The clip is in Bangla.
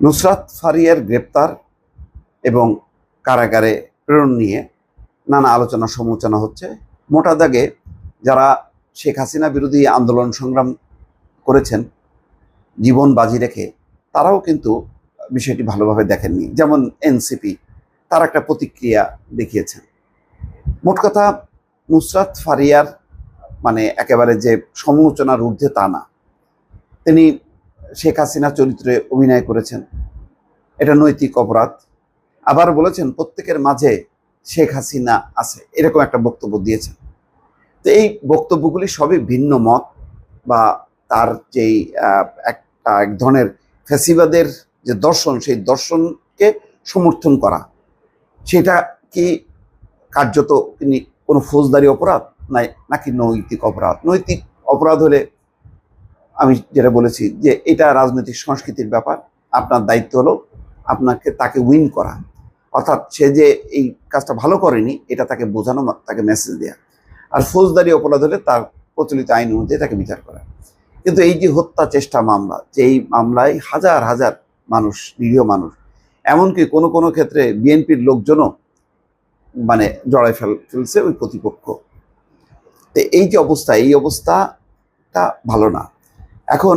নুসরাত ফারিয়ার গ্রেপ্তার এবং কারাগারে প্রেরণ নিয়ে নানা আলোচনা সমালোচনা হচ্ছে। মোটা দাগে যারা শেখ হাসিনা বিরোধী আন্দোলন সংগ্রাম করেছেন, জীবন বাজি রেখে, তারাও কিন্তু বিষয়টি ভালোভাবে দেখেননি। যেমন এনসিপি, তার একটা প্রতিক্রিয়া দেখিয়েছেন। মোট কথা, নুসরাত ফারিয়ার মানে একেবারে যে সমালোচনার ঊর্ধ্বে তা না। তিনি শেখ হাসিনা চরিত্রে অভিনয় করেছেন। এটা নৈতিক অপরাধ। আবার বলেছেন, প্রত্যেকের মাঝে শেখ হাসিনা আছে, এরকম একটা বক্তব্য দিয়েছেন। তো এই বক্তব্যগুলি সবই ভিন্ন মত বা তার যেই একটা এক ধরনের ফ্যাসিবাদের যে দর্শন, সেই দর্শনকে সমর্থন করা। সেটা কি কার্যত তিনি কোনো ফৌজদারি অপরাধ? নাই, নাকি নৈতিক অপরাধ? নৈতিক অপরাধ হলে আমি যেটা বলেছি যে এটা রাজনৈতিক সংস্কৃতির ব্যাপার, আপনার দায়িত্ব হলো আপনাকে তাকে উইন করা। অর্থাৎ সে যে এই কাজটা ভালো করেনি, এটা তাকে বোঝানো, তাকে মেসেজ দেয়া। আর ফৌজদারি অপরাধ হলে তার প্রচলিত আইন অনুযায়ী তাকে বিচার করা। কিন্তু এই যে হত্যা চেষ্টা মামলা, যে এই মামলায় হাজার হাজার মানুষ, নিরীহ মানুষ, এমনকি কোনো কোনো ক্ষেত্রে বিএনপির লোকজনও মানে জড়াই ফেল, ফেলছে ওই প্রতিপক্ষ। তো এই যে অবস্থা, এই অবস্থাটা ভালো না। এখন